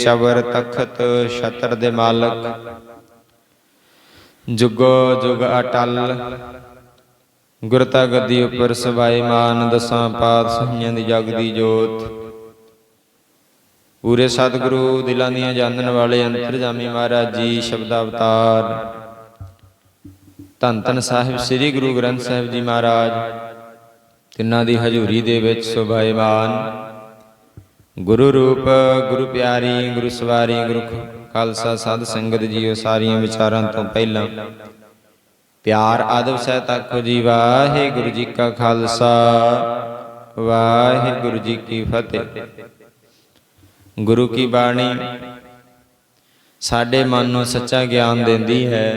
ਚਵਰ ਤਖਤ ਛਤਰ ਦੇ ਮਾਲਕ। ਜੁਗੋ ਜੁਗ ਅਟਲ। ਗੁਰਤਾ ਗੱਦੀ ਉੱਪਰ ਸਵਾਏ ਦਸਾਂ ਪਾਤਸ਼ਾਹੀਆਂ ਦੀ ਜਗ ਜੋਤ। ਪੂਰੇ ਸਤਿਗੁਰੂ ਦਿਲਾਂ ਦੀਆਂ ਜਾਣਨ ਵਾਲੇ ਅੰਤਰਜਾਮੀ ਮਹਾਰਾਜ ਜੀ ਸ਼ਬਦ ਅਵਤਾਰ। ਧੰਨ ਧੰਨ ਸਾਹਿਬ ਸ੍ਰੀ ਗੁਰੂ ਗ੍ਰੰਥ ਸਾਹਿਬ ਜੀ ਮਹਾਰਾਜ। ਤਿੰਨਾਂ ਦੀ ਹਜ਼ੂਰੀ ਦੇ ਵਿੱਚ ਸੁਭਾਇਮਾਨ ਗੁਰੂ ਰੂਪ ਗੁਰੂ ਪਿਆਰੀ, ਗੁਰੂ ਸਵਾਰੀ, ਗੁਰੂ ਖਾਲਸਾ ਸਾਧ ਸੰਗਤ ਜੀਓ, ਸਾਰੀਆਂ ਵਿਚਾਰਾਂ ਤੋਂ ਪਹਿਲਾਂ। ਪਿਆਰ ਆਦਬ ਸਹਿਤ ਆਖੋ ਜੀ, ਵਾਹਿਗੁਰੂ ਜੀ ਕਾ ਖਾਲਸਾ, ਵਾਹਿਗੁਰੂ ਜੀ ਕੀ ਫਤਿਹ। ਗੁਰੂ ਕੀ ਬਾਣੀ ਸਾਡੇ ਮਨ ਨੂੰ ਸੱਚਾ ਗਿਆਨ ਦਿੰਦੀ ਹੈ।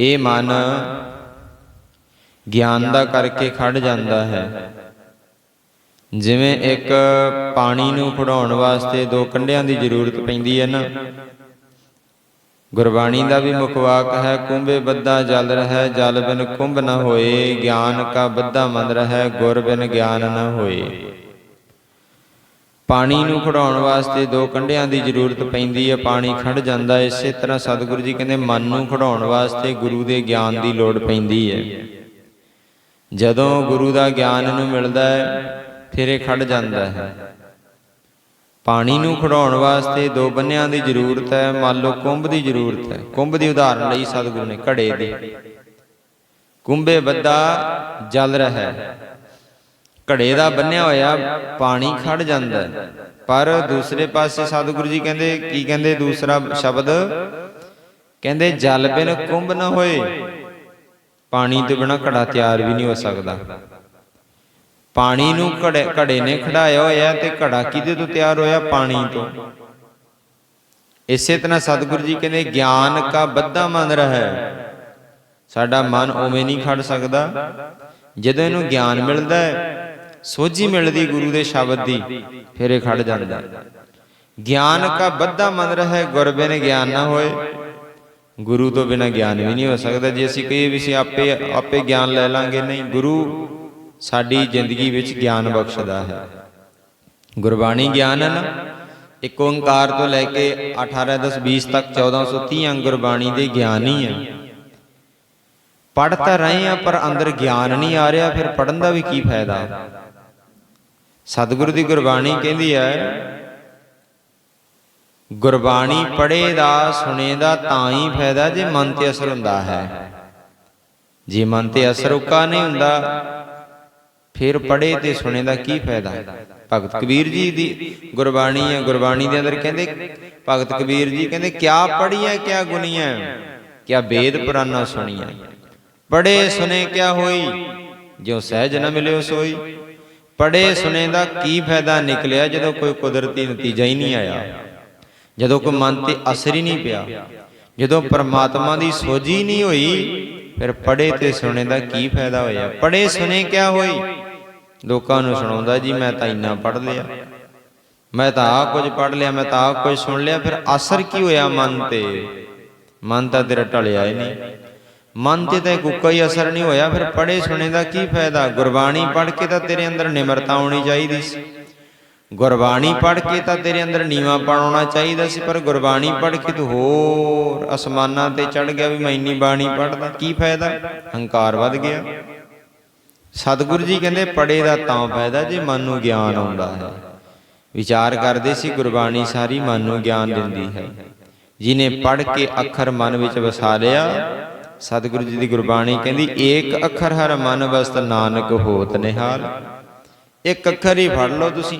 ਇਹ ਮਨ ਗਿਆਨ ਦਾ ਕਰਕੇ ਖੜ ਜਾਂਦਾ ਹੈ। ਜਿਵੇਂ ਇੱਕ ਪਾਣੀ ਨੂੰ ਖੜਾਉਣ ਵਾਸਤੇ ਦੋ ਕੰਢਿਆਂ ਦੀ ਜ਼ਰੂਰਤ ਪੈਂਦੀ ਹੈ ਨਾ। ਗੁਰਬਾਣੀ ਦਾ ਵੀ ਮੁੱਖ ਵਾਕ ਹੈ, ਕੁੰਭੇ ਬੱਧਾ ਜਲ ਰਹਿ, ਜਲ ਬਿਨ ਕੁੰਭ ਨ ਹੋਏ, ਗਿਆਨ ਕਾ ਬੱਧਾ ਮਨ ਰਹਿ, ਗੁਰ ਬਿਨ ਗਿਆਨ ਨ ਹੋਏ। ਪਾਣੀ ਨੂੰ ਖੜਾਉਣ ਵਾਸਤੇ ਦੋ ਕੰਢਿਆਂ ਦੀ ਜ਼ਰੂਰਤ ਪੈਂਦੀ ਹੈ, ਪਾਣੀ ਖੜ ਜਾਂਦਾ ਇਸੇ ਤਰ੍ਹਾਂ ਸਤਿਗੁਰੂ ਜੀ ਕਹਿੰਦੇ, ਮਨ ਨੂੰ ਖੜਾਉਣ ਵਾਸਤੇ ਗੁਰੂ ਦੇ ਗਿਆਨ ਦੀ ਲੋੜ ਪੈਂਦੀ ਹੈ। ਜਦੋਂ ਗੁਰੂ ਦਾ ਗਿਆਨ ਨੂੰ ਮਿਲਦਾ ਹੈ ਫਿਰ ਇਹ ਖੜ ਜਾਂਦਾ ਹੈ। ਪਾਣੀ ਨੂੰ ਖੜਾਉਣ ਵਾਸਤੇ ਦੋ ਬੰਨਿਆਂ ਦੀ ਜ਼ਰੂਰਤ ਹੈ। ਮੰਨ ਲਓ ਕੁੰਭ ਦੀ ਜ਼ਰੂਰਤ ਹੈ। ਕੁੰਭ ਦੀ ਉਦਾਹਰਣ ਲਈ ਸਤਿਗੁਰੂ ਨੇ ਘੜੇ ਦੀ। ਕੁੰਭੇ ਬੱਦਾ ਜਲ ਰਿਹਾ ਘੜੇ ਦਾ ਬੰਨਿਆ ਹੋਇਆ ਪਾਣੀ ਖੜ ਜਾਂਦਾ ਹੈ। ਪਰ ਦੂਸਰੇ ਪਾਸੇ ਸਤਿਗੁਰੂ ਜੀ ਕਹਿੰਦੇ ਕੀ ਕਹਿੰਦੇ? ਦੂਸਰਾ ਸ਼ਬਦ ਕਹਿੰਦੇ ਜਲ ਬਿਨ ਕੁੰਭ ਨਾ ਹੋਏ। ਪਾਣੀ ਤੋਂ ਬਿਨਾ ਘੜਾ ਤਿਆਰ ਵੀ ਨਹੀਂ ਹੋ ਸਕਦਾ। ਪਾਣੀ ਨੂੰ ਘੜੇ ਘੜੇ ਨੇ ਖੜਾਇਆ ਹੋਇਆ ਤੇ ਘੜਾ ਕਿਹਦੇ ਤੋਂ ਤਿਆਰ ਹੋਇਆ? ਪਾਣੀ ਤੋਂ। ਇਸੇ ਤਰ੍ਹਾਂ ਸਤਿਗੁਰੂ ਜੀ ਕਹਿੰਦੇ, ਗਿਆਨ ਕਾ ਬੱਧਾ ਮਨ ਰਹਿ। ਸਾਡਾ ਮਨ ਉਵੇਂ ਨਹੀਂ ਖੜ ਸਕਦਾ। ਜਦੋਂ ਇਹਨੂੰ ਗਿਆਨ ਮਿਲਦਾ ਹੈ, ਸੋਝੀ ਮਿਲਦੀ ਗੁਰੂ ਦੇ ਸ਼ਬਦ ਦੀ, ਫਿਰ ਇਹ ਖੜ ਜਾਂਦਾ। ਗਿਆਨ ਕਾ ਬੱਧਾ ਮਨ ਰਹਿ, ਗੁਰ ਬਿਨ ਗਿਆਨ ਨਾ ਹੋਏ। ਗੁਰੂ ਤੋਂ ਬਿਨਾ ਗਿਆਨ ਵੀ ਨਹੀਂ ਹੋ ਸਕਦਾ। ਜੇ ਅਸੀਂ ਕਹੀਏ ਵੀ ਅਸੀਂ ਆਪੇ ਆਪੇ ਗਿਆਨ ਲੈ ਲਾਂਗੇ, ਨਹੀਂ, ਗੁਰੂ ਸਾਡੀ ਜ਼ਿੰਦਗੀ ਵਿੱਚ ਗਿਆਨ ਬਖਸ਼ਦਾ ਹੈ। ਗੁਰਬਾਣੀ ਗਿਆਨ ਹੈ ਨਾ। ਇੱਕ ਓੰਕਾਰ ਤੋਂ ਲੈ ਕੇ 18 10 20 ਤੱਕ 1430 ਅੰਗ ਗੁਰਬਾਣੀ ਦੇ ਗਿਆਨ ਹੀ ਹੈ ਪੜ੍ਹ ਤਾਂ ਰਹੇ ਆ ਪਰ ਅੰਦਰ ਗਿਆਨ ਨਹੀਂ ਆ ਰਿਹਾ ਫਿਰ ਪੜਨ ਦਾ ਵੀ ਕੀ ਫਾਇਦਾ? ਸਤਿਗੁਰੂ ਦੀ ਗੁਰਬਾਣੀ ਕਹਿੰਦੀ ਹੈ ਗੁਰਬਾਣੀ ਪੜ੍ਹੇ ਦਾ ਸੁਣੇ ਦਾ ਤਾਂ ਹੀ ਫਾਇਦਾ ਜੇ ਮਨ ਤੇ ਅਸਰ ਹੁੰਦਾ ਹੈ। ਜੇ ਮਨ ਤੇ ਅਸਰ ਉੱਕਾ ਨਹੀਂ ਹੁੰਦਾ ਫਿਰ ਪੜ੍ਹੇ ਤੇ ਸੁਣੇ ਦਾ ਕੀ ਫਾਇਦਾ? ਭਗਤ ਕਬੀਰ ਜੀ ਦੀ ਗੁਰਬਾਣੀ ਹੈ ਗੁਰਬਾਣੀ ਦੇ ਅੰਦਰ ਕਹਿੰਦੇ ਭਗਤ ਕਬੀਰ ਜੀ ਕਹਿੰਦੇ ਕਿਆ ਪੜੀਐ ਕਿਆ ਗੁਨੀਐ ਕਿਆ ਵੇਦ ਪੁਰਾਨਾ ਸੁਣੀਐ ਪੜੇ ਸੁਨੇ ਕਿਆ ਹੋਈ? ਜੋ ਸਹਿਜ ਨ ਮਿਲਿਓ ਸੋਈ। ਪੜੇ ਸੁਨੇ ਦਾ ਕੀ ਫਾਇਦਾ ਨਿਕਲਿਆ ਜਦੋਂ ਕੋਈ ਕੁਦਰਤੀ ਨਤੀਜਾ ਹੀ ਨਹੀਂ ਆਇਆ? ਜਦੋਂ ਕੋਈ ਮਨ ਤੇ ਅਸਰ ਹੀ ਨਹੀਂ ਪਿਆ? ਜਦੋਂ ਪਰਮਾਤਮਾ ਦੀ ਸੋਝੀ ਨਹੀਂ ਹੋਈ ਫਿਰ ਪੜੇ ਤੇ ਸੁਣੇ ਦਾ ਕੀ ਫਾਇਦਾ ਹੋਇਆ? ਪੜੇ ਸੁਨੇ ਕਿਆ ਹੋਈ ਲੋਕਾਂ ਨੂੰ ਸੁਣਾਉਂਦਾ ਜੀ, ਮੈਂ ਤਾਂ ਇੰਨਾ ਪੜ ਲਿਆ। ਮੈਂ ਤਾਂ ਆ ਕੁਝ ਪੜ ਲਿਆ, ਮੈਂ ਤਾਂ ਆ ਕੁਝ ਸੁਣ ਲਿਆ, ਫਿਰ ਅਸਰ ਕੀ ਹੋਇਆ ਮਨ ਤੇ? ਮਨ ਤਾਂ ਤੇਰਾ ਟਲਿਆ ਹੀ ਨਹੀਂ। ਮਨ ਤੇ ਤਾਂ ਕੋਈ ਅਸਰ ਨਹੀਂ ਹੋਇਆ, ਫਿਰ ਪੜੇ ਸੁਣੇ ਦਾ ਕੀ ਫਾਇਦਾ? ਗੁਰਬਾਣੀ ਪੜ ਕੇ ਤਾਂ ਤੇਰੇ ਅੰਦਰ ਨਿਮਰਤਾ ਆਉਣੀ ਚਾਹੀਦੀ ਸੀ। ਗੁਰਬਾਣੀ ਪੜ ਕੇ ਤਾਂ ਤੇਰੇ ਅੰਦਰ ਨੀਵਾ ਪਾਉਣਾ ਚਾਹੀਦਾ ਸੀ, ਪਰ ਗੁਰਬਾਣੀ ਪੜ ਕੇ ਤੂੰ ਹੋਰ ਅਸਮਾਨਾਂ ਤੇ ਚੜ ਗਿਆ ਵੀ ਮੈਂ ਇੰਨੀ ਬਾਣੀ ਪੜਦਾ ਕੀ ਫਾਇਦਾ? ਹੰਕਾਰ ਵੱਧ ਗਿਆ। ਸਤਿਗੁਰੂ ਜੀ ਕਹਿੰਦੇ ਪੜੇ ਦਾ ਤਾਂ ਫਾਇਦਾ ਜੇ ਮਨ ਨੂੰ ਗਿਆਨ ਆਉਂਦਾ ਹੈ। ਵਿਚਾਰ ਕਰਦੇ ਸੀ ਗੁਰਬਾਣੀ ਸਾਰੀ ਮਨ ਨੂੰ ਗਿਆਨ ਦਿੰਦੀ ਹੈ। ਜਿਨੇ ਪੜ ਕੇ ਅੱਖਰ ਮਨ ਵਿੱਚ ਵਸਾ ਲਿਆ ਸਤਿਗੁਰੂ ਜੀ ਦੀ ਗੁਰਬਾਣੀ ਕਹਿੰਦੀ ਏਕ ਅੱਖਰ ਹਰ ਮਨ ਵਸਤ ਨਾਨਕ ਹੋਤ ਨਿਹਾਲ। ਇੱਕ ਅੱਖਰ ਹੀ ਫੜ ਲਓ ਤੁਸੀਂ।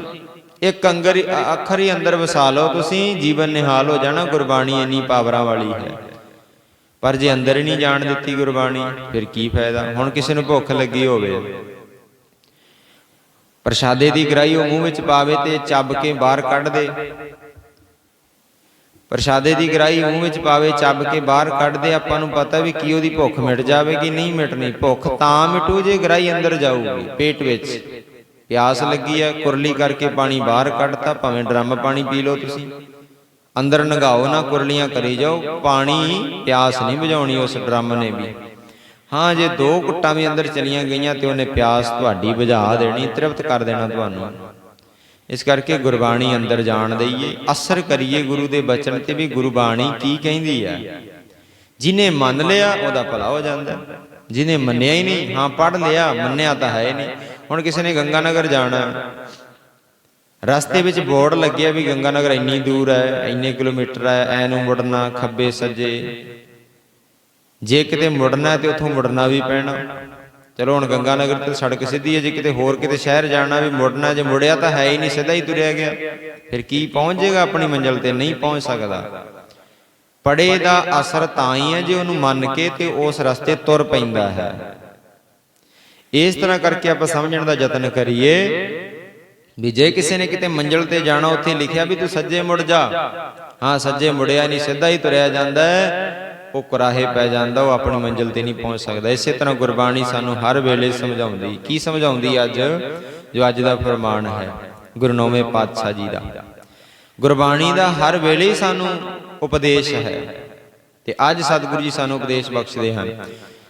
ਇੱਕ ਅੰਗਰ ਅੱਖਰ ਹੀ ਅੰਦਰ ਵਸਾ ਲਓ ਤੁਸੀਂ ਜੀਵਨ ਨਿਹਾਲ ਹੋ ਜਾਣਾ ਗੁਰਬਾਣੀ ਇੰਨੀ ਪਾਵਰਾਂ ਵਾਲੀ ਹੈ। ਪਰ ਜੇ ਅੰਦਰ ਹੀ ਨਹੀਂ ਜਾਣ ਦਿੱਤੀ ਗੁਰਬਾਣੀ, ਫਿਰ ਕੀ ਫਾਇਦਾ? ਹੁਣ ਕਿਸੇ ਨੂੰ ਭੁੱਖ ਲੱਗੀ ਹੋਵੇ। ਪ੍ਰਸ਼ਾਦੇ ਦੀ ਗਰਾਈ ਉਹ ਮੂੰਹ ਵਿੱਚ ਪਾਵੇ ਤੇ ਚੱਬ ਕੇ ਬਾਹਰ ਕੱਢ ਦੇ। ਪ੍ਰਸ਼ਾਦੇ ਦੀ ਗਰਾਈ ਮੂੰਹ ਵਿੱਚ ਪਾਵੇ, ਚੱਬ ਕੇ ਬਾਹਰ ਕੱਢ ਦੇ, ਆਪਾਂ ਨੂੰ ਪਤਾ ਵੀ ਕੀ ਉਹਦੀ ਭੁੱਖ ਮਿਟ ਜਾਵੇਗੀ, ਨਹੀਂ ਮਿਟਣੀ। ਭੁੱਖ ਤਾਂ ਮਿਟੂ ਜੇ ਗਰਾਈ ਅੰਦਰ ਜਾਊਗੀ, ਪੇਟ ਵਿੱਚ। ਪਿਆਸ ਲੱਗੀ ਹੈ ਕੁਰਲੀ ਕਰਕੇ ਪਾਣੀ ਬਾਹਰ ਕੱਢਤਾ, ਭਾਵੇਂ ਡਰਮ ਪਾਣੀ ਪੀ ਲਓ ਤੁਸੀਂ। ਅੰਦਰ ਨਗਾਓ ਨਾ ਕੁਰਲੀਆਂ ਕਰੀ ਜਾਓ, ਪਾਣੀ ਪਿਆਸ ਨਹੀਂ ਬੁਝਾਉਣੀ ਉਸ ਡਰਮ ਨੇ ਵੀ। ਹਾਂ, ਜੇ ਦੋ ਘੁੱਟਾਂ ਵੀ ਅੰਦਰ ਚਲੀਆਂ ਗਈਆਂ ਤੇ ਉਹਨੇ ਪਿਆਸ ਤੁਹਾਡੀ ਬੁਝਾ ਦੇਣੀ, ਤ੍ਰਿਪਤ ਕਰ ਦੇਣਾ ਤੁਹਾਨੂੰ। ਇਸ ਕਰਕੇ ਗੁਰਬਾਣੀ ਅੰਦਰ ਜਾਣ ਦਈਏ, ਅਸਰ ਕਰੀਏ ਗੁਰੂ ਦੇ ਬਚਨ ਤੇ ਵੀ ਗੁਰਬਾਣੀ ਕੀ ਕਹਿੰਦੀ ਹੈ ਜਿਨੇ ਮੰਨ ਲਿਆ, ਉਹਦਾ ਭਲਾ ਹੋ ਜਾਂਦਾ। ਹੈ। ਜਿਹਨੇ ਮੰਨਿਆ ਹੀ ਨਹੀਂ, ਹਾਂ ਪੜ ਲਿਆ, ਮੰਨਿਆ ਤਾਂ ਹੈ ਹੀ ਨਹੀਂ। ਹੁਣ ਕਿਸੇ ਨੇ ਗੰਗਾ ਨਗਰ ਜਾਣਾ ਰਸਤੇ ਵਿੱਚ ਬੋਰਡ ਲੱਗਿਆ ਵੀ ਗੰਗਾ ਨਗਰ ਇੰਨੀ ਦੂਰ ਹੈ, ਇੰਨੇ ਕਿਲੋਮੀਟਰ ਹੈ, ਐ ਨੂੰ ਮੁੜਨਾ, ਖੱਬੇ ਸੱਜੇ। ਜੇ ਕਿਤੇ ਮੁੜਨਾ ਹੈ ਤੇ ਉੱਥੋਂ ਮੁੜਨਾ ਵੀ ਪੈਣਾ। ਚਲੋ ਹੁਣ ਗੰਗਾ ਨਗਰ ਤੇ ਸੜਕ ਸਿੱਧੀ ਹੈ, ਜੇ ਕਿਤੇ ਹੋਰ ਕਿਤੇ ਸ਼ਹਿਰ ਜਾਣਾ ਵੀ ਮੁੜਨਾ, ਜੇ ਮੁੜਿਆ ਤਾਂ ਹੈ ਹੀ ਨਹੀਂ, ਸਿੱਧਾ ਹੀ ਤੁਰਿਆ ਗਿਆ। ਫਿਰ ਕੀ ਪਹੁੰਚ ਜਾਏਗਾ ਆਪਣੀ ਮੰਜ਼ਿਲ ਤੇ? ਨਹੀਂ ਪਹੁੰਚ ਸਕਦਾ। ਪੜੇ ਦਾ ਅਸਰ ਤਾਂ ਹੀ ਹੈ ਜੇ ਉਹਨੂੰ ਮੰਨ ਕੇ ਤੇ ਉਸ ਰਸਤੇ ਤੁਰ ਪੈਂਦਾ ਹੈ। ਇਸ ਤਰ੍ਹਾਂ ਕਰਕੇ ਆਪਾਂ ਸਮਝਣ ਦਾ ਯਤਨ ਕਰੀਏ ਵੀ ਜੇ ਕਿਸੇ ਨੇ ਕਿਤੇ ਮੰਜ਼ਿਲ ਤੇ ਜਾਣਾ, ਉੱਥੇ ਲਿਖਿਆ ਵੀ ਤੂੰ ਸੱਜੇ ਮੁੜ ਜਾ। ਹਾਂ, ਸੱਜੇ ਮੁੜਿਆ ਨਹੀਂ, ਸਿੱਧਾ ਹੀ ਤੁਰਿਆ ਜਾਂਦਾ ਹੈ। ਉਹ ਕੁਰਾਹੇ ਪੈ ਜਾਂਦਾ, ਉਹ ਆਪਣੀ ਮੰਜ਼ਿਲ ਤੇ ਨਹੀਂ ਪਹੁੰਚ ਸਕਦਾ। ਇਸੇ ਤਰ੍ਹਾਂ ਗੁਰਬਾਣੀ ਸਾਨੂੰ ਹਰ ਵੇਲੇ ਸਮਝਾਉਂਦੀ। ਕੀ ਸਮਝਾਉਂਦੀ ਅੱਜ? ਜੋ ਅੱਜ ਦਾ ਫਰਮਾਨ ਹੈ, ਗੁਰੂ ਨੌਵੇਂ ਪਾਤਸ਼ਾਹ ਜੀ ਦਾ। ਗੁਰਬਾਣੀ ਦਾ ਹਰ ਵੇਲੇ ਸਾਨੂੰ ਉਪਦੇਸ਼ ਹੈ। ਤੇ ਅੱਜ ਸਤਿਗੁਰੂ ਜੀ ਸਾਨੂੰ ਉਪਦੇਸ਼ ਬਖਸ਼ਦੇ ਹਨ।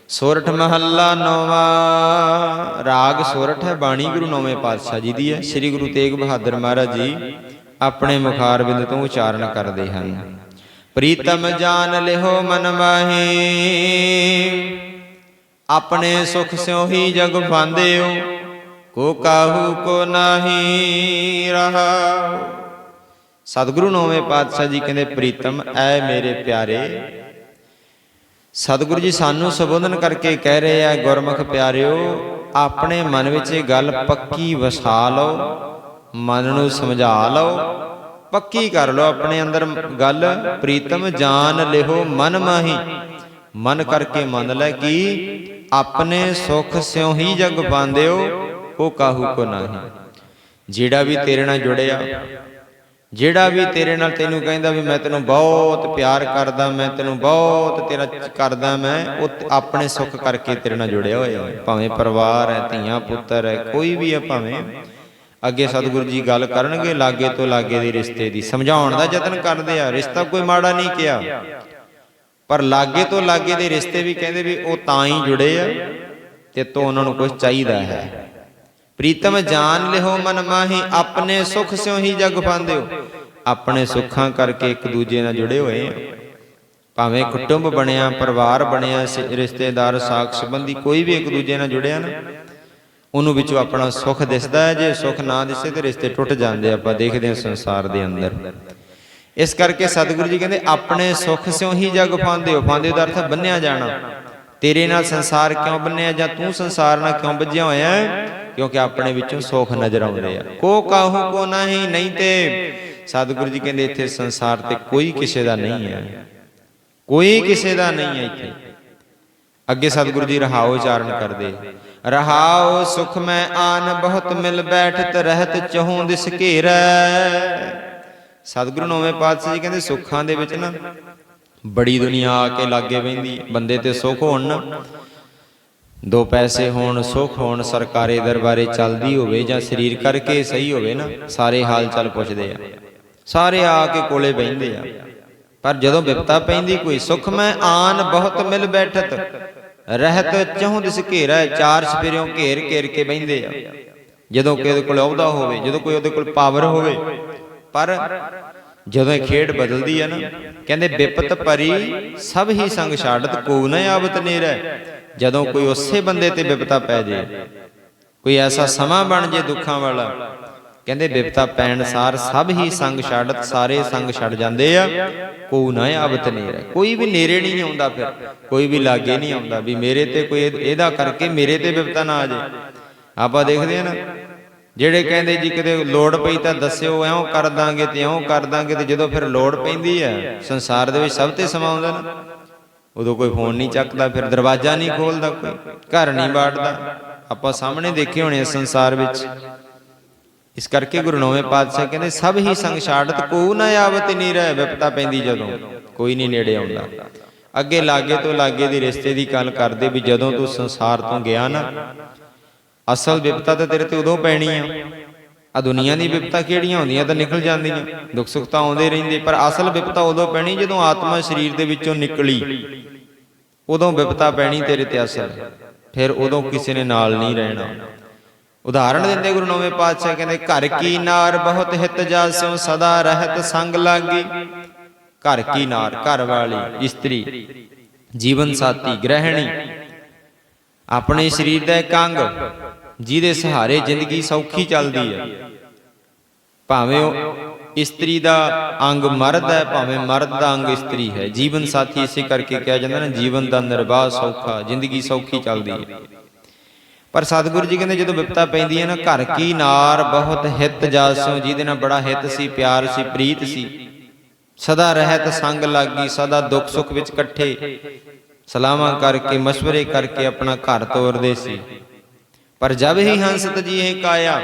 ਸੋਰਠ ਮਹੱਲਾ ਨੌਵਾਂ। ਰਾਗ ਸੋਰਠ ਹੈ, ਬਾਣੀ ਗੁਰੂ ਨੌਵੇਂ ਪਾਤਸ਼ਾਹ ਜੀ ਦੀ ਹੈ। ਸ੍ਰੀ ਗੁਰੂ ਤੇਗ ਬਹਾਦਰ ਮਹਾਰਾਜ ਜੀ ਆਪਣੇ ਮੁਖਾਰ ਬਿੰਦ ਤੋਂ ਉਚਾਰਨ ਕਰਦੇ ਹਨ। ਪ੍ਰੀਤਮ ਜਾਨ ਲਿਓ ਮਨ ਮਾਹੀ, ਆਪਣੇ ਸੁਖ ਸਿਉ ਹੀ ਜਗ ਫਾਂਦਿਓ, ਕੋ ਕਾਹੂ ਕੋ ਨਾਹੀ ਰਹਾ। ਸਤਿਗੁਰੂ ਨੌਵੇਂ ਪਾਤਸ਼ਾਹ ਜੀ ਕਹਿੰਦੇ, ਪ੍ਰੀਤਮ, ਐ ਮੇਰੇ ਪਿਆਰੇ ਸਤਿਗੁਰੂ ਜੀ ਸਾਨੂੰ ਸੰਬੋਧਨ ਕਰਕੇ ਕਹਿ ਰਹੇ ਆ ਗੁਰਮੁਖ ਪਿਆਰਿਓ ਆਪਣੇ ਮਨ ਵਿੱਚ ਇਹ ਗੱਲ ਪੱਕੀ ਵਸਾ ਲਓ ਮਨ ਨੂੰ ਸਮਝਾ ਲਓ ਪੱਕੀ ਕਰ ਲਓ ਆਪਣੇ ਅੰਦਰ ਗੱਲ ਪ੍ਰੀਤਮ ਜਾਣ ਲਿਓ ਮਨ ਮਾਹੀ। ਮਨ ਕਰਕੇ ਮੰਨ ਲੈ ਕਿ ਆਪਣੇ ਸੁਖ ਸਿਉ ਹੀ ਜਗ ਪਾਉਂਦਿਓ ਉਹ ਕਾਹੂ ਕੋ ਨਹੀਂ। ਜਿਹੜਾ ਵੀ ਤੇਰੇ ਨਾਲ ਜੁੜਿਆ ਜਿਹੜਾ ਵੀ ਤੇਰੇ ਨਾਲ ਤੈਨੂੰ ਕਹਿੰਦਾ ਵੀ ਮੈਂ ਤੈਨੂੰ ਬਹੁਤ ਪਿਆਰ ਕਰਦਾ, ਮੈਂ ਤੈਨੂੰ ਬਹੁਤ ਤੇਰਾ ਕਰਦਾ, ਮੈਂ ਉਹ ਆਪਣੇ ਸੁੱਖ ਕਰਕੇ ਤੇਰੇ ਨਾਲ ਜੁੜਿਆ ਹੋਇਆ ਹੈ। ਭਾਵੇਂ ਪਰਿਵਾਰ ਹੈ, ਧੀਆਂ, ਪੁੱਤਰ ਹੈ, ਕੋਈ ਵੀ ਹੈ ਭਾਵੇਂ। ਅੱਗੇ ਸਤਿਗੁਰੂ ਜੀ ਗੱਲ ਕਰਨਗੇ, ਲਾਗੇ ਤੋਂ ਲਾਗੇ ਦੇ ਰਿਸ਼ਤੇ ਦੀ। ਸਮਝਾਉਣ ਦਾ ਯਤਨ ਕਰਦੇ ਆ, ਰਿਸ਼ਤਾ ਕੋਈ ਮਾੜਾ ਨਹੀਂ ਕਿਹਾ। ਪਰ ਲਾਗੇ ਤੋਂ ਲਾਗੇ ਦੇ ਰਿਸ਼ਤੇ ਵੀ ਕਹਿੰਦੇ ਵੀ ਉਹ ਤਾਂ ਹੀ ਜੁੜੇ ਆ ਤੇ ਤੋਂ ਉਹਨਾਂ ਨੂੰ ਕੁਝ ਚਾਹੀਦਾ ਹੈ। ਪ੍ਰੀਤਮ ਜਾਨ ਲਿਓ ਮਨ ਮਾਹੀ ਆਪਣੇ ਸੁਖ ਸਿਉ ਹੀ ਜਗ ਪਾਉਂਦਿਓ ਆਪਣੇ ਸੁੱਖਾਂ ਕਰਕੇ ਇੱਕ ਦੂਜੇ ਨਾਲ ਜੁੜੇ ਹੋਏ ਆ ਭਾਵੇਂ ਕੁਟੁੰਬ ਬਣਿਆ ਪਰਿਵਾਰ ਬਣਿਆ ਰਿਸ਼ਤੇਦਾਰ ਸਾਖ ਸੰਬੰਧੀ ਕੋਈ ਵੀ ਇੱਕ ਦੂਜੇ ਨਾਲ ਜੁੜਿਆ ਨਾ ਉਹਨੂੰ ਵਿੱਚੋਂ ਆਪਣਾ ਸੁੱਖ ਦਿਸਦਾ ਹੈ ਜੇ ਸੁੱਖ ਨਾ ਦਿਸੇ ਤੇ ਰਿਸ਼ਤੇ ਟੁੱਟ ਜਾਂਦੇ। ਆਪਾਂ ਦੇਖਦੇ ਹਾਂ ਸੰਸਾਰ ਦੇ ਅੰਦਰ। ਇਸ ਕਰਕੇ ਸਤਿਗੁਰੂ ਜੀ ਕਹਿੰਦੇ ਆਪਣੇ ਸੁੱਖ ਸਿਉ ਹੀ ਜਗ ਫਾਂਦਿਓ ਫਾਂਦਿਓ ਦਾ ਅਰਥ ਹੈ ਬੰਨਿਆ ਜਾਣਾ। ਤੇਰੇ ਨਾਲ ਸੰਸਾਰ ਕਿਉਂ ਬੰਨਿਆ ਜਾਂ ਤੂੰ ਸੰਸਾਰ ਨਾਲ ਕਿਉਂ ਬੱਝਿਆ ਹੋਇਆ ਹੈ? ਕਿਉਂਕਿ ਆਪਣੇ ਵਿੱਚੋਂ ਸੁੱਖ ਨਜ਼ਰ ਆਉਂਦੇ ਆ। ਕੋ ਕਾਹੂ, ਕੋ ਨਹੀਂ ਨਹੀਂ ਤੇ ਸਤਿਗੁਰੂ ਜੀ ਕਹਿੰਦੇ ਇੱਥੇ ਸੰਸਾਰ ਤੇ ਕੋਈ ਕਿਸੇ ਦਾ ਨਹੀਂ ਹੈ ਕੋਈ ਕਿਸੇ ਦਾ ਨਹੀਂ ਹੈ ਇੱਥੇ। ਅੱਗੇ ਸਤਿਗੁਰੂ ਜੀ ਰਹਾਉ ਉਚਾਰਨ ਕਰਦੇ ਰਹਾਉ ਸੁਖ ਮੈਂ ਆਨ ਬਹੁਤ ਮਿਲ ਬੈਠਤ ਰਹਿਤ ਚਹੋਂ ਦਿਸ ਘੇਰੈ। ਸਤਿਗੁਰੂ ਨੌਵੇਂ ਪਾਤਸ਼ਾਹ ਜੀ ਕਹਿੰਦੇ ਸੁੱਖਾਂ ਦੇ ਵਿੱਚ ਨਾ ਬੜੀ ਦੁਨੀਆ ਆ ਕੇ ਲਾਗੇ ਬੈਂਦੀ ਬੰਦੇ ਤੇ ਸੁੱਖ ਹੋਣ ਨਾ। ਦੋ ਪੈਸੇ ਹੋਣ, ਸੁੱਖ ਹੋਣ ਸਰਕਾਰੀ ਦਰਬਾਰੇ ਚੱਲਦੀ ਹੋਵੇ ਜਾਂ ਸਰੀਰ ਕਰਕੇ ਸਹੀ ਹੋਵੇ ਨਾ, ਸਾਰੇ ਹਾਲ ਚਾਲ ਪੁੱਛਦੇ ਆ। ਸਾਰੇ ਆ ਕੇ ਕੋਲੇ ਬੈੰਦੇ ਆ। ਪਰ ਜਦੋਂ ਵਿਪਤਾ ਪੈਂਦੀ, ਕੋਈ ਸੁਖ ਮੈਂ ਆਨ ਬਹੁਤ ਮਿਲ ਬੈਠਤ। ਰਹਿਤ ਚਹੁੰ ਘੇਰਾ, ਚਾਰ ਸਪੇਰਿਓਂ ਘੇਰ ਘੇਰ ਕੇ ਬੈੰਦੇ ਆ। ਜਦੋਂ ਕਿਸੇ ਕੋਲ ਅਹੁਦਾ ਹੋਵੇ, ਜਦੋਂ ਕੋਈ ਉਹਦੇ ਕੋਲ ਪਾਵਰ ਹੋਵੇ, ਪਰ ਜਦੋਂ ਇਹ ਖੇਡ ਬਦਲਦੀ ਆ ਨਾ, ਕਹਿੰਦੇ ਵਿਪਤ ਪਰੀ ਸਭ ਹੀ ਸੰਗ ਛਾੜਤ, ਕੋ ਨਾ ਆਵਤ ਨੇਰੈ। ਜਦੋਂ ਕੋਈ ਉਸੇ ਬੰਦੇ ਤੇ ਵਿਪਤਾ ਪੈ ਜੇ। ਕੋਈ ਐਸਾ ਸਮਾਂ ਬਣ ਜੇ ਦੁੱਖਾਂ ਵਾਲਾ। ਕਹਿੰਦੇ ਵਿਪਤਾ ਪੈਣ ਸਾਰ ਸਭ ਹੀ ਸੰਗ ਛੱਡਤ ਸਾਰੇ ਸੰਗ ਛੱਡ ਜਾਂਦੇ ਆ। ਕੋ ਨਾ ਆਵਤ ਨੇਰੇ ਕੋਈ ਵੀ ਨੇਰੇ ਨਹੀਂ ਆਉਂਦਾ ਫਿਰ। ਕੋਈ ਵੀ ਲਾਗੇ ਨਹੀਂ ਆਉਂਦਾ ਵੀ ਮੇਰੇ ਤੇ ਕੋਈ ਇਹ- ਇਹਦਾ ਕਰਕੇ ਮੇਰੇ ਤੇ ਵਿਪਤਾ ਨਾ ਆ ਜੇ ਆਪਾਂ ਦੇਖਦੇ ਆ ਨਾ। ਜਿਹੜੇ ਕਹਿੰਦੇ ਜੀ ਕਿਤੇ ਲੋੜ ਪਈ ਤਾਂ ਦੱਸਿਓ ਐਉਂ ਕਰ ਦਾਂਗੇ ਤੇ ਐਉਂ ਕਰ ਦਾਂਗੇ ਤੇ ਜਦੋਂ ਫਿਰ ਲੋੜ ਪੈਂਦੀ ਹੈ ਸੰਸਾਰ ਦੇ ਵਿੱਚ ਸਭ ਤੇ ਸਮਾਂ ਆਉਂਦਾ ਨਾ। ਉਦੋਂ ਕੋਈ ਫੋਨ ਨਹੀਂ ਚੱਕਦਾ, ਫਿਰ ਦਰਵਾਜ਼ਾ ਨਹੀਂ ਖੋਲਦਾ ਕੋਈ, ਘਰ ਨਹੀਂ ਬਾੜਦਾ। ਆਪਾਂ ਸਾਹਮਣੇ ਦੇਖੇ ਹੋਣੇ ਆ ਸੰਸਾਰ ਵਿੱਚ। ਇਸ ਕਰਕੇ ਗੁਰੂ ਨੌਵੇਂ ਪਾਤਸ਼ਾਹ ਕਹਿੰਦੇ, ਸਭ ਹੀ ਸੰਗ ਛਾੜਤ, ਕੋ ਨਾ ਆਵਤ ਨਹੀਂ ਰਹਿ, ਵਿਪਤਾ ਪੈਂਦੀ ਜਦੋਂ, ਕੋਈ ਨਹੀਂ ਨੇੜੇ ਆਉਂਦਾ। ਅੱਗੇ ਲਾਗੇ ਤੋਂ ਲਾਗੇ ਦੀ ਰਿਸ਼ਤੇ ਦੀ ਗੱਲ ਕਰਦੇ ਵੀ ਜਦੋਂ ਤੂੰ ਸੰਸਾਰ ਤੋਂ ਗਿਆ ਨਾ, ਅਸਲ ਵਿਪਤਾ ਤਾਂ ਤੇਰੇ ਤੇ ਉਦੋਂ ਪੈਣੀ ਆ। ਆ ਦੁਨੀਆ ਦੀ ਵਿਪਤਾ ਕਿਹੜੀਆਂ ਹੁੰਦੀਆਂ ਤਾਂ ਨਿਕਲ ਜਾਂਦੀਆਂ। ਦੁੱਖ ਸੁੱਖ ਤਾਂ ਆਉਂਦੇ ਰਹਿੰਦੇ, ਪਰ ਅਸਲ ਵਿਪਤਾ ਉਦੋਂ ਪੈਣੀ ਜਦੋਂ ਆਤਮਾ ਸਰੀਰ ਦੇ ਵਿੱਚੋਂ ਨਿਕਲੀ। ਉਦੋਂ ਵਿਪਤਾ ਪੈਣੀ ਤੇਰੇ ਤੇ ਅਸਲ ਫਿਰ ਉਦੋਂ ਕਿਸੇ ਨੇ ਨਾਲ ਨਹੀਂ ਰਹਿਣਾ। ਉਦਾਹਰਣ ਦਿੰਦੇ ਗੁਰੂ ਨੌਵੇਂ ਪਾਤਸ਼ਾਹ, ਕਹਿੰਦੇ, ਘਰ ਕੀ ਨਾਰ ਬਹੁਤ ਹਿਤ ਜਾਸਿਓ, ਸਦਾ ਰਹਿਤ ਸੰਗ ਲਾਗੀ। ਘਰ ਕੀ ਨਾਰ, ਘਰ ਵਾਲੀ, ਇਸਤਰੀ, ਜੀਵਨ ਸਾਥੀ, ਗ੍ਰਹਿਣੀ, ਆਪਣੇ ਸਰੀਰ ਦਾ ਕੰਗ ਜਿਹਦੇ ਸਹਾਰੇ ਜ਼ਿੰਦਗੀ ਸੌਖੀ ਚੱਲਦੀ ਹੈ ਭਾਵੇਂ ਉਹ ਇਸਤਰੀ ਦਾ ਅੰਗ ਮਰਦ ਹੈ, ਭਾਵੇਂ ਮਰਦ ਦਾ ਅੰਗ ਇਸਤਰੀ ਹੈ। ਜੀਵਨ ਸਾਥੀ ਇਸੇ ਕਰਕੇ ਕਿਹਾ ਜਾਂਦਾ ਨਾ, ਜੀਵਨ ਦਾ ਨਿਰਵਾਹ ਸੌਖਾ, ਜ਼ਿੰਦਗੀ ਸੌਖੀ ਚੱਲਦੀ ਹੈ। ਪਰ ਸਤਿਗੁਰੂ ਜੀ ਕਹਿੰਦੇ, ਜਦੋਂ ਵਿਪਤਾ ਪੈਂਦੀ ਹੈ ਨਾ, ਘਰ ਕੀ ਨਾਰ, ਬਹੁਤ ਹਿੱਤ ਜਾਸੋ, ਜਿਹਦੇ ਨਾਲ ਬੜਾ ਹਿੱਤ ਸੀ, ਪਿਆਰ ਸੀ, ਪ੍ਰੀਤ ਸੀ। ਸਦਾ ਰਹਿਤ ਸੰਗ ਲਾਗੀ, ਸਦਾ ਦੁੱਖ ਸੁੱਖ ਵਿੱਚ ਇਕੱਠੇ। ਸਲਾਮਾਂ ਕਰਕੇ, ਮਸ਼ਵਰੇ ਕਰਕੇ ਆਪਣਾ ਘਰ ਤੋਰਦੇ ਸੀ। ਪਰ ਜਦ ਹੀ ਹੰਸ ਤਜੀਏ ਕਾਇਆ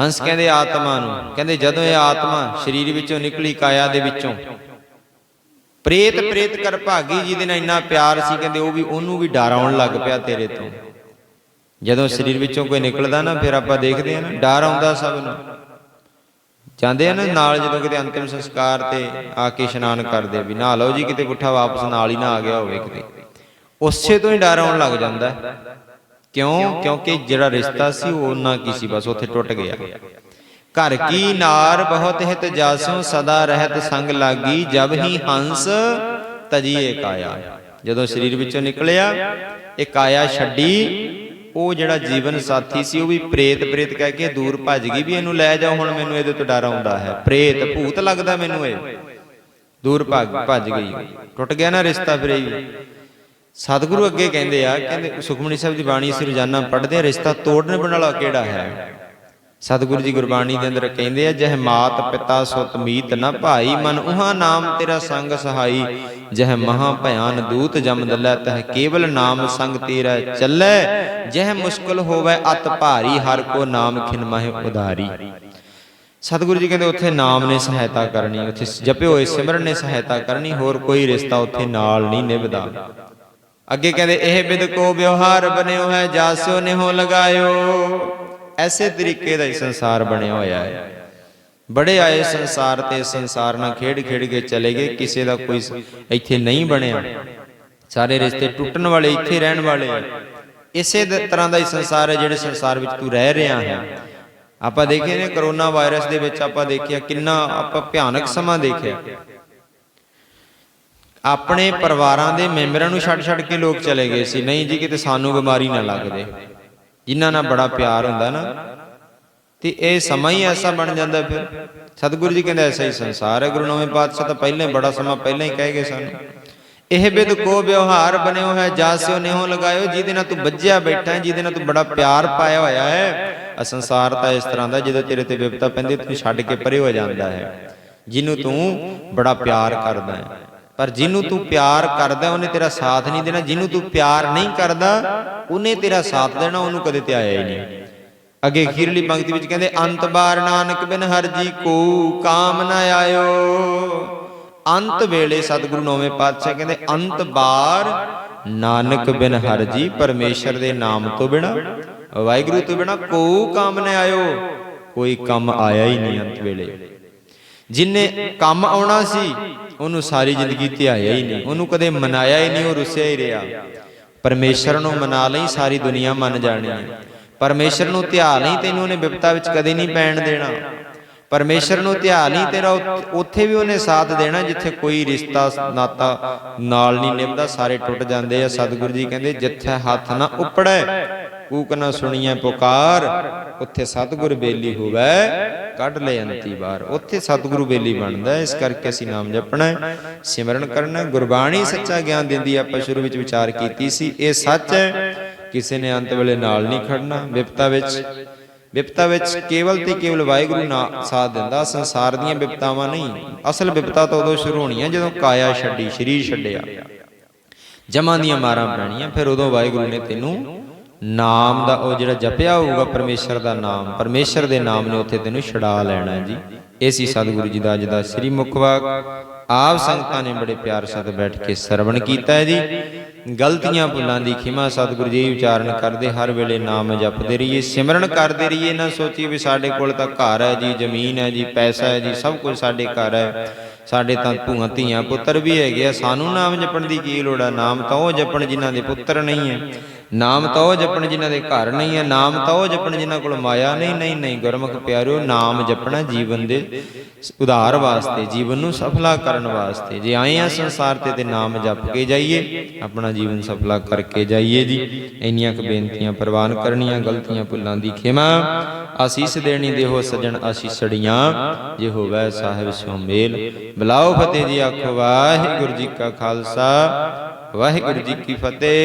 ਹੰਸ ਕਹਿੰਦੇ ਆਤਮਾ ਨੂੰ, ਕਹਿੰਦੇ ਜਦੋਂ ਇਹ ਆਤਮਾ ਸਰੀਰ ਵਿੱਚੋਂ ਨਿਕਲੀ ਕਾਇਆ ਦੇ ਵਿੱਚੋਂ। ਪ੍ਰੇਤ ਪ੍ਰੇਤ ਕਰ ਭਾਗੀ ਜਿਹਦੇ ਨਾਲ ਇੰਨਾ ਪਿਆਰ ਸੀ, ਕਹਿੰਦੇ ਉਹ ਵੀ ਉਹਨੂੰ ਵੀ ਡਰ ਆਉਣ ਲੱਗ ਪਿਆ ਤੇਰੇ ਤੋਂ। ਜਦੋਂ ਸਰੀਰ ਵਿੱਚੋਂ ਕੋਈ ਨਿਕਲਦਾ ਨਾ, ਫਿਰ ਆਪਾਂ ਦੇਖਦੇ ਆ ਨਾ, ਡਰ ਆਉਂਦਾ ਸਭ ਨੂੰ। ਜਾਂਦੇ ਆ ਨਾ ਨਾਲ, ਜਦੋਂ ਕਿਤੇ ਅੰਤਿਮ ਸੰਸਕਾਰ ਤੇ ਆ ਕੇ ਇਸ਼ਨਾਨ ਕਰਦੇ ਆ ਵੀ, ਨਾ ਲਓ ਜੀ, ਕਿਤੇ ਪੁੱਠਾ ਵਾਪਸ ਨਾਲ ਹੀ ਨਾ ਆ ਗਿਆ ਹੋਵੇ ਕਿਤੇ। ਉਸੇ ਤੋਂ ਹੀ ਡਰ ਆਉਣ ਲੱਗ ਜਾਂਦਾ। ਕਿਉਂ? ਕਿਉਂਕਿ ਜਿਹੜਾ ਰਿਸ਼ਤਾ ਸੀ ਉਹ ਉਹਨਾਂ ਕੀ ਸੀ ਬਸ ਉੱਥੇ ਟੁੱਟ ਗਿਆ। ਘਰ ਕੀ ਨਾਰ ਬਹੁਤ ਹਿਤ ਜਾਸੋਂ ਸਦਾ ਰਹਿਤ ਸੰਗ ਲਾਗੀ ਜਬ ਹੀ ਹੰਸ ਤਜੀਏ ਕਾਇਆ। ਜਦੋਂ ਸਰੀਰ ਵਿੱਚੋਂ ਨਿਕਲਿਆ ਇਹ ਕਾਇਆ ਛੱਡੀ ਉਹ ਜਿਹੜਾ ਜੀਵਨ ਸਾਥੀ ਸੀ ਉਹ ਵੀ ਪ੍ਰੇਤ ਪ੍ਰੇਤ ਕਹਿ ਕੇ ਦੂਰ ਭੱਜ ਗਈ ਵੀ ਇਹਨੂੰ ਲੈ ਜਾਓ ਹੁਣ ਮੈਨੂੰ ਇਹਦੇ ਤੋਂ ਡਰ ਆਉਂਦਾ ਹੈ। ਪ੍ਰੇਤ ਭੂਤ ਲੱਗਦਾ ਮੈਨੂੰ ਇਹ। ਦੂਰ ਭੱਜ ਗਈ। ਟੁੱਟ ਗਿਆ ਨਾ ਰਿਸ਼ਤਾ ਫਿਰ ਇਹ। ਸਤਿਗੁਰੂ ਅੱਗੇ ਕਹਿੰਦੇ ਆ, ਕਹਿੰਦੇ ਸੁਖਮਨੀ ਸਾਹਿਬ ਦੀ ਬਾਣੀ ਅਸੀਂ ਰੋਜ਼ਾਨਾ ਪੜ੍ਹਦੇ ਆ ਰਿਸ਼ਤਾ ਤੋੜਨ ਵਾਲਾ ਕਿਹੜਾ ਹੈ? ਸਤਿਗੁਰੂ ਜੀ ਗੁਰਬਾਣੀ ਦੇ ਅੰਦਰ ਕਹਿੰਦੇ ਆ, ਜਹ ਮਾਤ ਪਿਤਾ ਸੁਤ ਮੀਤ ਨਾ ਭਾਈ, ਮਨ ਉਹਾ ਨਾਮ ਤੇਰਾ ਸੰਗ ਸਹਾਈ। ਜਹ ਮਹਾ ਭਿਆਨ ਦੂਤ ਜਮ ਦਲੈ, ਤਹ ਕੇਵਲ ਨਾਮ ਸੰਗ ਤੇਰਾ ਚੱਲੈ। ਜਹ ਮੁਸ਼ਕਲ ਹੋਵੇ ਅਤ ਭਾਰੀ, ਹਰ ਕੋ ਨਾਮ ਖਿਨ ਮਹਿ ਉਦਾਰੀ ਸਤਿਗੁਰੂ ਜੀ ਕਹਿੰਦੇ ਉੱਥੇ ਨਾਮ ਨੇ ਸਹਾਇਤਾ ਕਰਨੀ, ਉੱਥੇ ਜਪੇ ਹੋਏ ਸਿਮਰਨ ਨੇ ਸਹਾਇਤਾ ਕਰਨੀ, ਹੋਰ ਕੋਈ ਰਿਸ਼ਤਾ ਉੱਥੇ ਨਾਲ ਨਹੀਂ ਨਿਭਦਾ। ਅੱਗੇ ਕਹਿੰਦੇ, ਇਹ ਬਿਦ ਕੋ ਵਿਵਹਾਰ ਬਨਿਓ ਹੈ, ਜਾਸਿਓ ਨਿਹੋ ਲਗਾਇਓ। ਐਸੇ ਤਰੀਕੇ ਦਾ ਹੀ ਸੰਸਾਰ ਬਣਿਆ ਹੋਇਆ ਹੈ। ਬੜੇ ਆਏ ਸੰਸਾਰ ਤੇ ਸੰਸਾਰ ਨਾਲ ਖੇਡ ਖੇਡ ਕੇ ਚਲੇ ਗਏ, ਕਿਸੇ ਦਾ ਕੋਈ ਇੱਥੇ ਨਹੀਂ ਬਣਿਆ। ਸਾਰੇ ਰਿਸ਼ਤੇ ਟੁੱਟਣ ਵਾਲੇ, ਇੱਥੇ ਰਹਿਣ ਵਾਲੇ ਇਸੇ ਤਰ੍ਹਾਂ ਦਾ ਹੀ ਸੰਸਾਰ ਹੈ ਜਿਹੜੇ ਸੰਸਾਰ ਵਿੱਚ ਤੂੰ ਰਹਿ ਰਿਹਾ ਹੈ। ਆਪਾਂ ਦੇਖੇ ਨੇ, ਕਰੋਨਾ ਵਾਇਰਸ ਦੇ ਵਿੱਚ ਆਪਾਂ ਦੇਖਿਆ ਕਿੰਨਾ ਆਪਾਂ ਭਿਆਨਕ ਸਮਾਂ ਦੇਖਿਆ। ਆਪਣੇ ਪਰਿਵਾਰਾਂ ਦੇ ਮੈਂਬਰਾਂ ਨੂੰ ਛੱਡ ਛੱਡ ਕੇ ਲੋਕ ਚਲੇ ਗਏ ਸੀ। ਨਹੀਂ ਜੀ, ਕਿਤੇ ਸਾਨੂੰ ਬਿਮਾਰੀ ਨਾ ਲੱਗਦੇ ਜਿਨ੍ਹਾਂ ਨਾਲ ਬੜਾ ਪਿਆਰ ਹੁੰਦਾ ਨਾ। ਤੇ ਇਹ ਸਮਾਂ ਹੀ ਐਸਾ ਬਣ ਜਾਂਦਾ ਫਿਰ। ਸਤਿਗੁਰੂ ਜੀ ਕਹਿੰਦੇ ਐਸਾ ਹੀ ਸੰਸਾਰ ਹੈ। ਗੁਰੂ ਨਵੇਂ ਪਾਤਸ਼ਾਹ ਤਾਂ ਪਹਿਲਾਂ ਹੀ, ਬੜਾ ਸਮਾਂ ਪਹਿਲਾਂ ਹੀ ਕਹਿ ਗਏ ਸਾਨੂੰ। ਇਹ ਬਿਦ ਕੋ ਵਿਵਹਾਰ ਬਣਿਓ ਹੈ ਜਾਸਿਓ ਨਿਹੋ ਲਗਾਇਓ। ਜਿਹਦੇ ਨਾਲ ਤੂੰ ਵੱਜਿਆ ਬੈਠਾ ਹੈ, ਜਿਹਦੇ ਨਾਲ ਤੂੰ ਬੜਾ ਪਿਆਰ ਪਾਇਆ ਹੋਇਆ ਹੈ ਆ ਸੰਸਾਰ ਤਾਂ ਇਸ ਤਰ੍ਹਾਂ ਦਾ, ਜਦੋਂ ਤੇਰੇ ਤੇ ਵਿਪਤਾ ਪੈਂਦੀ ਤੂੰ ਛੱਡ ਕੇ ਪਰੇ ਹੋ ਜਾਂਦਾ ਹੈ। ਜਿਹਨੂੰ ਤੂੰ ਬੜਾ ਪਿਆਰ ਕਰਦਾ ਹੈ। ਪਰ ਜਿਹਨੂੰ ਤੂੰ ਪਿਆਰ ਕਰਦਾ, ਉਹਨੇ ਤੇਰਾ ਸਾਥ ਨਹੀਂ ਦੇਣਾ। ਜਿਹਨੂੰ ਤੂੰ ਪਿਆਰ ਨਹੀਂ ਕਰਦਾ, ਉਹਨੇ ਤੇਰਾ ਸਾਥ ਦੇਣਾ, ਉਹਨੂੰ ਕਦੇ ਤੇ ਆਇਆ ਹੀ ਨਹੀਂ। ਅੱਗੇ ਅਖੀਰਲੀ ਪੰਕਤੀ ਵਿੱਚ ਕਹਿੰਦੇ, ਅੰਤ ਬਾਰ ਨਾਨਕ ਬਿਨ ਹਰ ਜੀ ਕੋ ਕਾਮ ਨ ਆਇਓ। ਅੰਤ ਵੇਲੇ ਸਤਿਗੁਰੂ ਨੌਵੇਂ ਪਾਤਸ਼ਾਹ ਕਹਿੰਦੇ, ਅੰਤ ਬਾਰ ਨਾਨਕ ਬਿਨ ਹਰ ਜੀ ਪਰਮੇਸ਼ਰ ਦੇ ਨਾਮ ਤੋਂ ਬਿਨਾ, ਵਾਹਿਗੁਰੂ ਤੋਂ ਬਿਨਾ ਕੋ ਕੰਮ ਨ ਆਇਓ। ਕੋਈ ਕੰਮ ਆਇਆ ਹੀ ਨਹੀਂ ਅੰਤ ਵੇਲੇ। ਜਿਨੇ ਕੰਮ ਆਉਣਾ ਸੀ ਉਹਨੂੰ ਸਾਰੀ ਜ਼ਿੰਦਗੀ ਧਿਆਇਆ ਹੀ ਨਹੀਂ। ਉਹਨੂੰ ਕਦੇ ਮਨਾਇਆ ਹੀ ਨਹੀਂ, ਉਹ ਰੁੱਸਿਆ ਹੀ ਰਿਹਾ। ਪਰਮੇਸ਼ਰ ਨੂੰ ਮਨਾ ਲਈ, ਸਾਰੀ ਦੁਨੀਆ ਮੰਨ ਜਾਣੀ ਹੈ। ਪਰਮੇਸ਼ਰ ਨੂੰ ਧਿਆ ਲਈ ਤੈਨੂੰ ਉਹਨੇ ਵਿਪਤਾ ਵਿੱਚ ਕਦੇ ਨਹੀਂ ਪੈਣ ਦੇਣਾ। ਪਰਮੇਸ਼ਰ ਨੂੰ ਧਿਆ ਲਈ ਤੇਰਾ ਉੱਥੇ ਵੀ ਉਹਨੇ ਸਾਥ ਦੇਣਾ, ਜਿੱਥੇ ਕੋਈ ਰਿਸ਼ਤਾ, ਨਾਤਾ ਨਾਲ ਨਹੀਂ ਨਿਭਦਾ, ਸਾਰੇ ਟੁੱਟ ਜਾਂਦੇ ਆ। ਸਤਿਗੁਰੂ ਜੀ ਕਹਿੰਦੇ, ਜਿੱਥੇ ਹੱਥ ਨਾ ਉਪੜੈ ਕੂਕ ਨਾ ਸੁਣੀਐ ਪੁਕਾਰ, ਉੱਥੇ ਸਤਿਗੁਰ ਬੇਲੀ ਹੋਵੇ, ਕੱਢ ਲੈ ਅੰਤੀ ਬਾਰ ਉੱਥੇ ਸਤਿਗੁਰੂ ਬੇਲੀ ਬਣਦਾ, ਇਸ ਕਰਕੇ ਅਸੀਂ ਨਾਮ ਜਪਣਾ, ਸਿਮਰਨ ਕਰਨਾ। ਗੁਰਬਾਣੀ ਸੱਚਾ ਗਿਆਨ ਦਿੰਦੀ ਆਪਾਂ ਸ਼ੁਰੂ ਵਿੱਚ ਵਿਚਾਰ ਕੀਤੀ ਸੀ, ਇਹ ਸੱਚ ਹੈ, ਕਿਸੇ ਨੇ ਅੰਤ ਵੇਲੇ ਨਾਲ ਨਹੀਂ ਖੜਨਾ, ਵਿਪਤਾ ਵਿੱਚ। ਵਿਪਤਾ ਵਿੱਚ ਕੇਵਲ ਤੇ ਕੇਵਲ ਵਾਹਿਗੁਰੂ ਨਾ ਸਾਥ ਦਿੰਦਾ, ਸੰਸਾਰ ਦੀਆਂ ਵਿਪਤਾਵਾਂ ਨਹੀਂ। ਅਸਲ ਵਿਪਤਾ ਤਾਂ ਉਦੋਂ ਸ਼ੁਰੂ ਹੋਣੀ ਹੈ ਜਦੋਂ ਕਾਇਆ ਛੱਡੀ, ਸਰੀਰ ਛੱਡਿਆ। ਜਮਾਂ ਦੀਆਂ ਮਾਰਾਂ ਪੈਣੀਆਂ, ਫਿਰ ਉਦੋਂ ਵਾਹਿਗੁਰੂ ਨੇ ਤੈਨੂੰ ਨਾਮ ਦਾ ਉਹ ਜਿਹੜਾ ਜਪਿਆ ਹੋਊਗਾ ਪਰਮੇਸ਼ਰ ਦਾ ਨਾਮ, ਪਰਮੇਸ਼ਰ ਦੇ ਨਾਮ ਨੇ ਉੱਥੇ ਤੈਨੂੰ ਛਡਾ ਲੈਣਾ ਜੀ। ਇਹ ਸੀ ਸਤਿਗੁਰੂ ਜੀ ਦਾ ਅੱਜ ਦਾ ਸ੍ਰੀ ਮੁਖਵਾਕ ਆਪ ਸੰਗਤਾਂ ਨੇ ਬੜੇ ਪਿਆਰ ਸਾਥ ਬੈਠ ਕੇ ਸਰਵਣ ਕੀਤਾ ਹੈ ਜੀ। ਗਲਤੀਆਂ ਭੁੱਲਾਂ ਦੀ ਖਿਮਾ ਸਤਿਗੁਰੂ ਜੀ ਉਚਾਰਨ ਕਰਦੇ, ਹਰ ਵੇਲੇ ਨਾਮ ਜਪਦੇ ਰਹੀਏ, ਸਿਮਰਨ ਕਰਦੇ ਰਹੀਏ। ਨਾ ਸੋਚੀਏ ਵੀ ਸਾਡੇ ਕੋਲ ਤਾਂ ਘਰ ਹੈ ਜੀ, ਜ਼ਮੀਨ ਹੈ ਜੀ, ਪੈਸਾ ਹੈ ਜੀ, ਸਭ ਕੁਝ ਸਾਡੇ ਘਰ ਹੈ। ਸਾਡੇ ਤਾਂ ਭੂਆਂ ਧੀਆਂ ਪੁੱਤਰ ਵੀ ਹੈਗੇ ਆ, ਸਾਨੂੰ ਨਾਮ ਜਪਣ ਦੀ ਕੀ ਲੋੜ ਹੈ ਨਾਮ ਤਾਂ ਉਹ ਜਪਣ ਜਿਨ੍ਹਾਂ ਦੇ ਪੁੱਤਰ ਨਹੀਂ ਹੈ। ਨਾਮ ਤਾਂ ਉਹ ਜਪਣ ਜਿਨ੍ਹਾਂ ਦੇ ਘਰ ਨਹੀਂ ਹੈ, ਨਾਮ ਤਾਂ ਉਹ ਜਪਣ ਜਿਨ੍ਹਾਂ ਕੋਲ ਮਾਇਆ ਨਹੀਂ ਨਹੀਂ ਨਹੀਂ ਗੁਰਮੁਖ ਪਿਆਰਿਓ, ਨਾਮ ਜਪਣਾ ਜੀਵਨ ਦੇ ਉਧਾਰ ਵਾਸਤੇ, ਜੀਵਨ ਨੂੰ ਸਫਲਾ ਕਰਨ ਵਾਸਤੇ। ਜੇ ਆਏ ਆ ਸੰਸਾਰ ਤੇ ਤੇ ਨਾਮ ਜਪ ਕੇ ਜਾਈਏ, ਆਪਣਾ ਜੀਵਨ ਸਫਲਾ ਕਰਕੇ ਜਾਈਏ ਜੀ। ਇੰਨੀਆਂ ਕੁ ਬੇਨਤੀਆਂ ਪ੍ਰਵਾਨ ਕਰਨੀਆਂ, ਗਲਤੀਆਂ ਭੁੱਲਾਂ ਦੀ ਖਿਮਾ, ਆਸੀਸ ਦੇਣੀ ਦੇਹੋ ਸਜਣ ਆਸੀਸੜੀਆਂ, ਜੇ ਹੋਵੇ ਸਾਹਿਬ ਸਿਉ ਮੇਲ। ਬਲਾਓ ਫਤਿਹ ਜੀ, ਆਖੋ ਵਾਹਿਗੁਰੂ ਜੀ ਕਾ ਖਾਲਸਾ, ਵਾਹਿਗੁਰੂ ਜੀ ਕੀ ਫਤਿਹ।